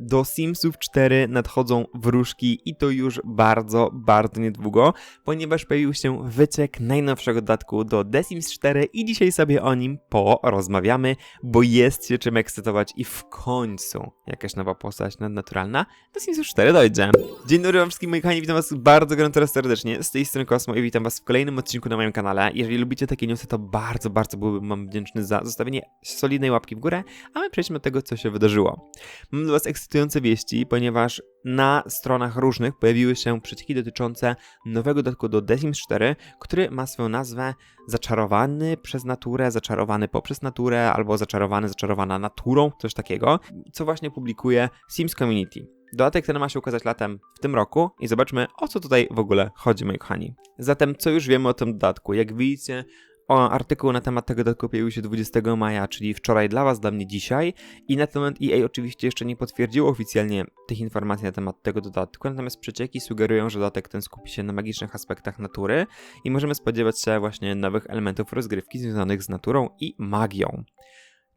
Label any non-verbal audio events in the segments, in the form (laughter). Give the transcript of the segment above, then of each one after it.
Do Simsów 4 nadchodzą wróżki i to już bardzo, bardzo niedługo, ponieważ pojawił się wyciek najnowszego dodatku do The Sims 4 i dzisiaj sobie o nim porozmawiamy, bo jest się czym ekscytować i w końcu jakaś nowa postać nadnaturalna do Sims 4 dojdzie. Dzień dobry wam wszystkim moi kochani, witam was bardzo gorąco serdecznie, z tej strony Kosmo i witam was w kolejnym odcinku na moim kanale. Jeżeli lubicie takie newsy, to bardzo, bardzo byłbym wam wdzięczny za zostawienie solidnej łapki w górę, a my przejdźmy do tego, co się wydarzyło. Mam dla was ekscytujące wieści, ponieważ na stronach różnych pojawiły się przecieki dotyczące nowego dodatku do The Sims 4, który ma swoją nazwę Zaczarowany przez naturę, zaczarowany poprzez naturę, albo zaczarowany, zaczarowana naturą, coś takiego, co właśnie publikuje Sims Community. Dodatek ten ma się ukazać latem w tym roku i zobaczmy o co tutaj w ogóle chodzi, moi kochani. Zatem, co już wiemy o tym dodatku? Jak widzicie, o, artykuł na temat tego dodatku pojawił się 20 maja, czyli wczoraj dla Was, dla mnie dzisiaj. I na ten moment EA oczywiście jeszcze nie potwierdziło oficjalnie tych informacji na temat tego dodatku, natomiast przecieki sugerują, że dodatek ten skupi się na magicznych aspektach natury i możemy spodziewać się właśnie nowych elementów rozgrywki związanych z naturą i magią.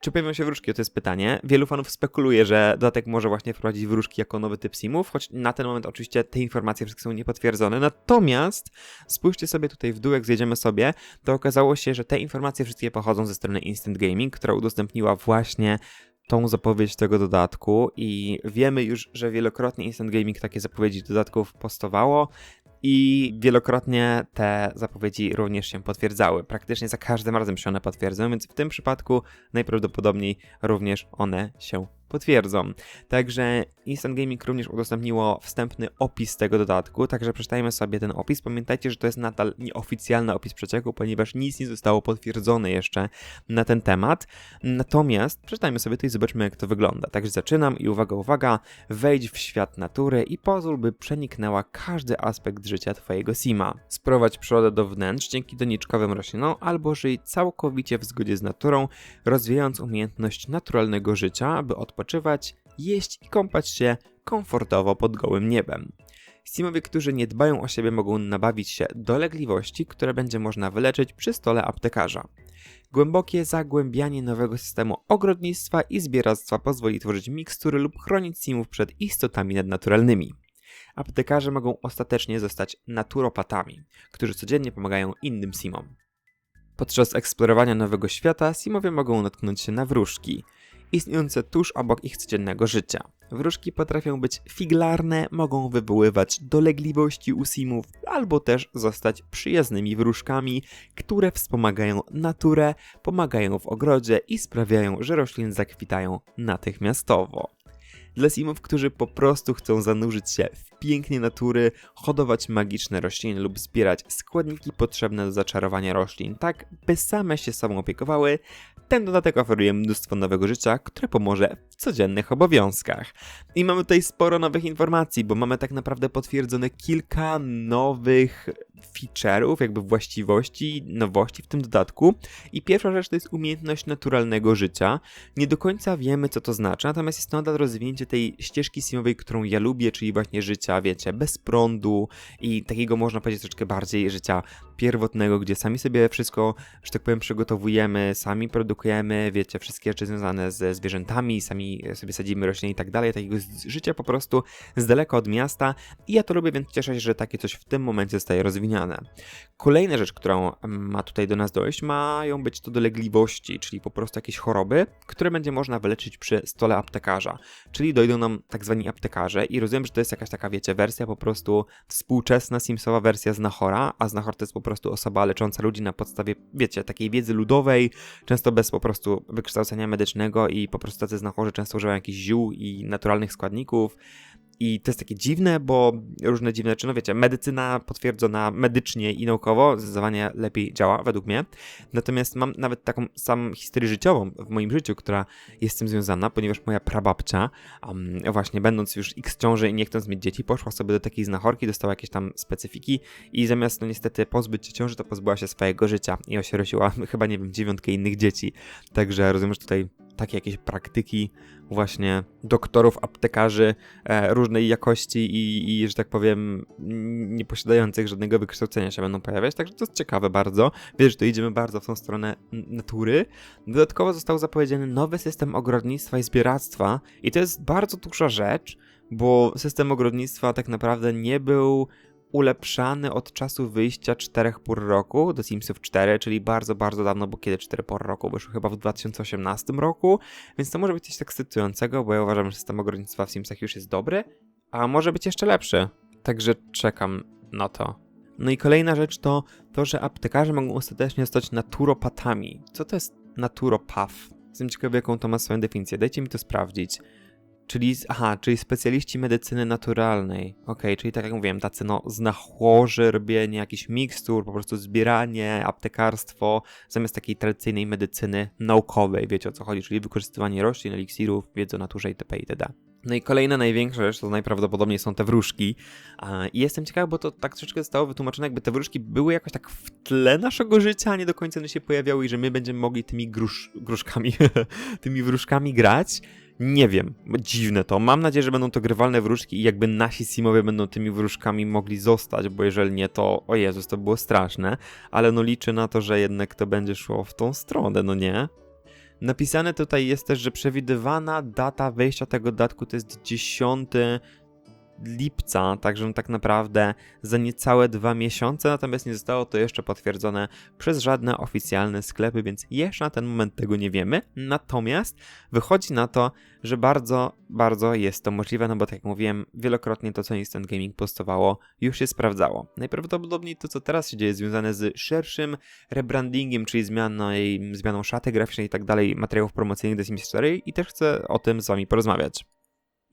Czy pojawią się wróżki? To jest pytanie. Wielu fanów spekuluje, że dodatek może właśnie wprowadzić wróżki jako nowy typ simów, choć na ten moment oczywiście te informacje wszystkie są niepotwierdzone. Natomiast spójrzcie sobie tutaj w dół, jak zjedziemy sobie, to okazało się, że te informacje wszystkie pochodzą ze strony Instant Gaming, która udostępniła właśnie tą zapowiedź tego dodatku i wiemy już, że wielokrotnie Instant Gaming takie zapowiedzi dodatków postowało i wielokrotnie te zapowiedzi również się potwierdzały. Praktycznie za każdym razem się one potwierdzają, więc w tym przypadku najprawdopodobniej również one się potwierdzą. Także Instant Gaming również udostępniło wstępny opis tego dodatku, także przeczytajmy sobie ten opis. Pamiętajcie, że to jest nadal nieoficjalny opis przecieku, ponieważ nic nie zostało potwierdzone jeszcze na ten temat. Natomiast przeczytajmy sobie to i zobaczmy, jak to wygląda. Także zaczynam i uwaga, uwaga, wejdź w świat natury i pozwól, by przeniknęła każdy aspekt życia Twojego Sima. Sprowadź przyrodę do wnętrz dzięki doniczkowym roślinom, albo żyj całkowicie w zgodzie z naturą, rozwijając umiejętność naturalnego życia, aby odpoczywać, jeść i kąpać się komfortowo pod gołym niebem. Simowie, którzy nie dbają o siebie, mogą nabawić się dolegliwości, które będzie można wyleczyć przy stole aptekarza. Głębokie zagłębianie nowego systemu ogrodnictwa i zbieractwa pozwoli tworzyć mikstury lub chronić simów przed istotami nadnaturalnymi aptekarze mogą ostatecznie zostać naturopatami, którzy codziennie pomagają innym simom. Podczas eksplorowania nowego świata simowie mogą natknąć się na wróżki, istniejące tuż obok ich codziennego życia. Wróżki potrafią być figlarne, mogą wywoływać dolegliwości u simów, albo też zostać przyjaznymi wróżkami, które wspomagają naturę, pomagają w ogrodzie i sprawiają, że rośliny zakwitają natychmiastowo. Dla simów, którzy po prostu chcą zanurzyć się w pięknie natury, hodować magiczne rośliny lub zbierać składniki potrzebne do zaczarowania roślin, tak by same się sobą opiekowały, ten dodatek oferuje mnóstwo nowego życia, które pomoże codziennych obowiązkach. I mamy tutaj sporo nowych informacji, bo mamy tak naprawdę potwierdzone kilka nowych feature'ów, jakby właściwości, nowości w tym dodatku. I pierwsza rzecz to jest umiejętność naturalnego życia. Nie do końca wiemy, co to znaczy, natomiast jest to nadal rozwinięcie tej ścieżki simowej, którą ja lubię, czyli właśnie życia, wiecie, bez prądu i takiego można powiedzieć troszeczkę bardziej życia pierwotnego, gdzie sami sobie wszystko, że tak powiem, przygotowujemy, sami produkujemy, wiecie, wszystkie rzeczy związane ze zwierzętami, sami sobie sadzimy rośliny i tak dalej, takiego życia po prostu z daleka od miasta i ja to lubię, więc cieszę się, że takie coś w tym momencie zostaje rozwiniane. Kolejna rzecz, którą ma tutaj do nas dojść, mają być to dolegliwości, czyli po prostu jakieś choroby, które będzie można wyleczyć przy stole aptekarza, czyli dojdą nam tak zwani aptekarze i rozumiem, że to jest jakaś taka, wiecie, wersja po prostu współczesna Simsowa wersja Znachora, a Znachor to jest po prostu osoba lecząca ludzi na podstawie, wiecie, takiej wiedzy ludowej, często bez po prostu wykształcenia medycznego i po prostu tacy znachorzy często używają jakichś ziół i naturalnych składników. I to jest takie dziwne, bo różne dziwne rzeczy, no wiecie, medycyna potwierdzona medycznie i naukowo zdecydowanie lepiej działa, według mnie. Natomiast mam nawet taką samą historię życiową w moim życiu, która jest z tym związana, ponieważ moja prababcia, um, właśnie będąc już x ciąży i nie chcąc mieć dzieci, poszła sobie do takiej znachorki, dostała jakieś tam specyfiki i zamiast no niestety pozbyć się ciąży, to pozbyła się swojego życia i osierociła (laughs) chyba, nie wiem, dziewiątkę innych dzieci. Także rozumiem, że tutaj takie jakieś praktyki właśnie doktorów, aptekarzy, e, jakości i, i, że tak powiem, nie posiadających żadnego wykształcenia się będą pojawiać, także to jest ciekawe bardzo. Wiesz, że to idziemy bardzo w tą stronę natury. Dodatkowo został zapowiedziany nowy system ogrodnictwa i zbieractwa i to jest bardzo duża rzecz, bo system ogrodnictwa tak naprawdę nie był ulepszany od czasu wyjścia czterech pór roku do Simsów 4, czyli bardzo, bardzo dawno, bo kiedy 4 pór roku wyszły chyba w 2018 roku, więc to może być coś tak ekscytującego, bo ja uważam, że system ogrodnictwa w Simsach już jest dobry, a może być jeszcze lepszy. Także czekam na to. No i kolejna rzecz to to, że aptekarze mogą ostatecznie zostać naturopatami. Co to jest naturopath? Jestem ciekawy, jaką to ma swoją definicję. Dajcie mi to sprawdzić. Czyli, aha, czyli specjaliści medycyny naturalnej. Okay, czyli tak jak mówiłem, tacy no znachłorzy, robienie jakichś mikstur, po prostu zbieranie, aptekarstwo, zamiast takiej tradycyjnej medycyny naukowej, wiecie o co chodzi, czyli wykorzystywanie roślin, eliksirów, wiedzy o naturze itp. itd. No i kolejna największa rzecz to najprawdopodobniej są te wróżki. I jestem ciekaw, bo to tak troszeczkę zostało wytłumaczone, jakby te wróżki były jakoś tak w tle naszego życia, a nie do końca one się pojawiały i że my będziemy mogli tymi grusz, gruszkami, (laughs) tymi wróżkami grać. Nie wiem, dziwne to. Mam nadzieję, że będą to grywalne wróżki i jakby nasi simowie będą tymi wróżkami mogli zostać, bo jeżeli nie, to o Jezus, to było straszne. Ale no liczę na to, że jednak to będzie szło w tą stronę, no nie? Napisane tutaj jest też, że przewidywana data wejścia tego dodatku to jest 10 lipca, także no tak naprawdę za niecałe dwa miesiące, natomiast nie zostało to jeszcze potwierdzone przez żadne oficjalne sklepy, więc jeszcze na ten moment tego nie wiemy. Natomiast wychodzi na to, że bardzo, bardzo jest to możliwe, no bo tak jak mówiłem, wielokrotnie to, co Instant Gaming postowało, już się sprawdzało. Najprawdopodobniej to, co teraz się dzieje, związane z szerszym rebrandingiem, czyli zmianą, zmianą szaty graficznej i tak dalej, materiałów promocyjnych do Sims 4 i też chcę o tym z wami porozmawiać.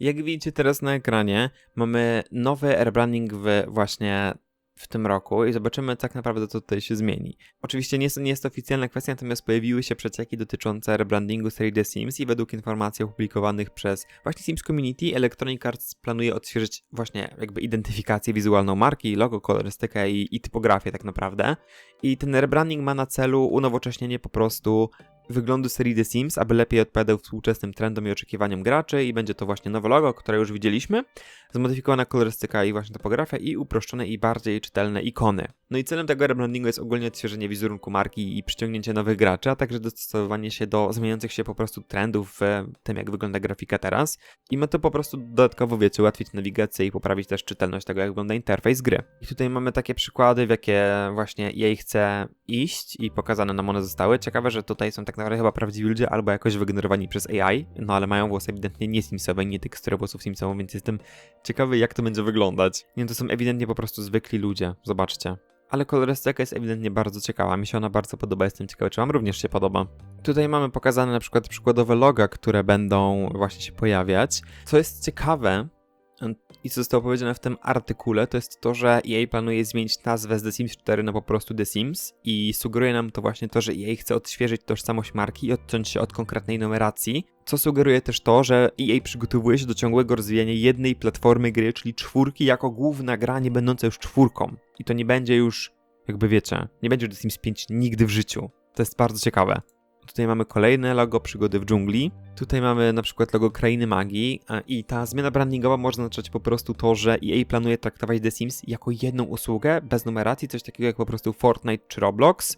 Jak widzicie teraz na ekranie, mamy nowy rebranding w właśnie w tym roku i zobaczymy tak naprawdę, co tutaj się zmieni. Oczywiście nie jest, nie jest to oficjalna kwestia, natomiast pojawiły się przecieki dotyczące rebrandingu serii The Sims i według informacji opublikowanych przez właśnie Sims Community Electronic Arts planuje odświeżyć właśnie jakby identyfikację wizualną marki, logo, kolorystykę i, i typografię tak naprawdę. I ten rebranding ma na celu unowocześnienie po prostu wyglądu serii The Sims, aby lepiej odpowiadał współczesnym trendom i oczekiwaniom graczy i będzie to właśnie nowe logo, które już widzieliśmy, zmodyfikowana kolorystyka i właśnie topografia i uproszczone i bardziej czytelne ikony. No i celem tego rebrandingu jest ogólnie odświeżenie wizerunku marki i przyciągnięcie nowych graczy, a także dostosowanie się do zmieniających się po prostu trendów w tym, jak wygląda grafika teraz. I ma to po prostu dodatkowo, wiecie, ułatwić nawigację i poprawić też czytelność tego, jak wygląda interfejs gry. I tutaj mamy takie przykłady, w jakie właśnie jej chce iść i pokazane nam one zostały. Ciekawe, że tutaj są tak naprawdę chyba prawdziwi ludzie albo jakoś wygenerowani przez AI, no ale mają włosy ewidentnie nie simsowe, nie tekstury włosów simsowe, więc jestem ciekawy, jak to będzie wyglądać. Nie, to są ewidentnie po prostu zwykli ludzie, zobaczcie ale kolorystyka jest ewidentnie bardzo ciekawa. Mi się ona bardzo podoba, jestem ciekawy, czy Wam również się podoba. Tutaj mamy pokazane na przykład przykładowe loga, które będą właśnie się pojawiać. Co jest ciekawe, i co zostało powiedziane w tym artykule, to jest to, że EA planuje zmienić nazwę z The Sims 4 na po prostu The Sims i sugeruje nam to właśnie to, że EA chce odświeżyć tożsamość marki i odciąć się od konkretnej numeracji, co sugeruje też to, że EA przygotowuje się do ciągłego rozwijania jednej platformy gry, czyli czwórki jako główna gra, nie będąca już czwórką. I to nie będzie już, jakby wiecie, nie będzie The Sims 5 nigdy w życiu. To jest bardzo ciekawe. Tutaj mamy kolejne logo przygody w dżungli. Tutaj mamy na przykład logo Krainy Magii i ta zmiana brandingowa może oznaczać po prostu to, że EA planuje traktować The Sims jako jedną usługę, bez numeracji, coś takiego jak po prostu Fortnite czy Roblox,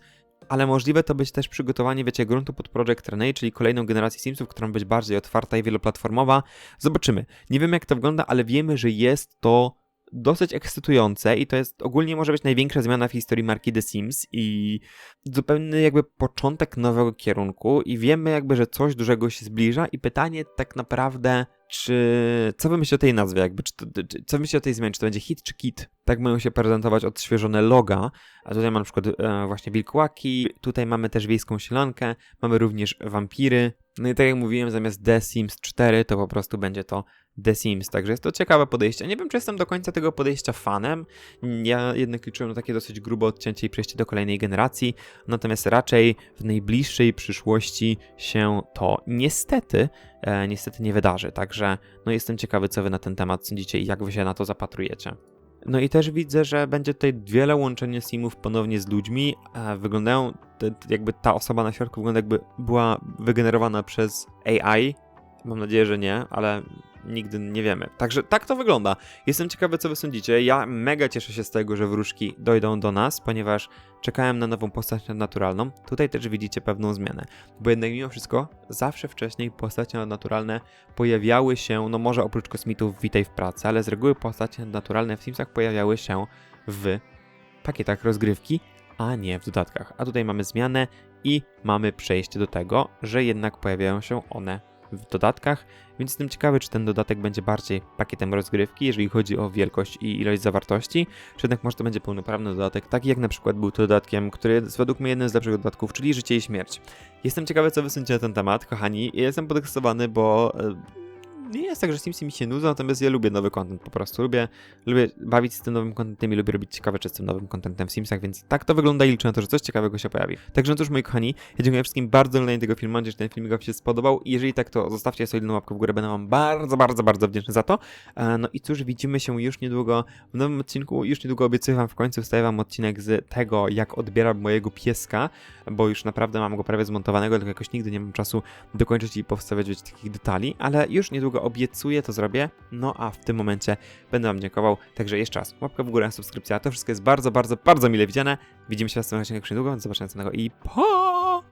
ale możliwe to być też przygotowanie, wiecie, gruntu pod Project Renee, czyli kolejną generację Simsów, która ma być bardziej otwarta i wieloplatformowa. Zobaczymy. Nie wiem jak to wygląda, ale wiemy, że jest to dosyć ekscytujące i to jest ogólnie może być największa zmiana w historii marki The Sims i zupełny jakby początek nowego kierunku i wiemy jakby, że coś dużego się zbliża i pytanie tak naprawdę, czy co wy myślicie o tej nazwie jakby, czy, czy co wy myślicie o tej zmianie, czy to będzie hit czy kit? Tak mają się prezentować odświeżone loga, a tutaj mamy na przykład e, właśnie wilkłaki, tutaj mamy też wiejską sielankę, mamy również wampiry, no i tak jak mówiłem, zamiast The Sims 4 to po prostu będzie to The Sims, także jest to ciekawe podejście. Nie wiem, czy jestem do końca tego podejścia fanem. Ja jednak liczyłem na takie dosyć grube odcięcie i przejście do kolejnej generacji, natomiast raczej w najbliższej przyszłości się to niestety, e, niestety nie wydarzy. Także no jestem ciekawy, co wy na ten temat sądzicie i jak wy się na to zapatrujecie. No i też widzę, że będzie tutaj wiele łączenia simów ponownie z ludźmi. E, wyglądają, te, jakby ta osoba na środku wygląda jakby była wygenerowana przez AI. Mam nadzieję, że nie, ale nigdy nie wiemy. Także tak to wygląda. Jestem ciekawy, co wy sądzicie. Ja mega cieszę się z tego, że wróżki dojdą do nas, ponieważ czekałem na nową postać nadnaturalną. Tutaj też widzicie pewną zmianę, bo jednak mimo wszystko zawsze wcześniej postacie nadnaturalne pojawiały się, no może oprócz kosmitów Witaj w pracy, ale z reguły postacie nadnaturalne w Simsach pojawiały się w pakietach rozgrywki, a nie w dodatkach. A tutaj mamy zmianę i mamy przejście do tego, że jednak pojawiają się one w dodatkach, więc jestem ciekawy, czy ten dodatek będzie bardziej pakietem rozgrywki, jeżeli chodzi o wielkość i ilość zawartości, czy jednak może to będzie pełnoprawny dodatek, taki jak na przykład był to dodatkiem, który jest według mnie jednym z lepszych dodatków, czyli Życie i Śmierć. Jestem ciekawy, co wy sądzicie na ten temat, kochani. Jestem podekscytowany, bo e, nie jest tak, że Simsy mi się nudzą, natomiast ja lubię nowy content po prostu. Lubię, lubię bawić się tym nowym contentem i lubię robić ciekawe rzeczy z tym nowym contentem w Simsach, więc tak to wygląda i liczę na to, że coś ciekawego się pojawi. Także no już moi kochani, ja dziękuję wszystkim bardzo za tego filmu, mam nadzieję, że ten filmik wam się spodobał i jeżeli tak, to zostawcie solidną łapkę w górę, będę wam bardzo, bardzo, bardzo wdzięczny za to. E, No i cóż, widzimy się już niedługo w nowym odcinku, już niedługo obiecuję wam w końcu wstawię wam odcinek z tego, jak odbieram mojego pieska, bo już naprawdę mam go prawie zmontowanego, tylko jakoś nigdy nie mam czasu dokończyć i powstawiać wiecie, takich detali, ale już niedługo obiecuję, to zrobię. No a w tym momencie będę Wam dziękował. Także jeszcze raz, łapka w górę, subskrypcja. To wszystko jest bardzo, bardzo, bardzo mile widziane. Widzimy się w następnym odcinku niedługo. Do zobaczenia następnego i po!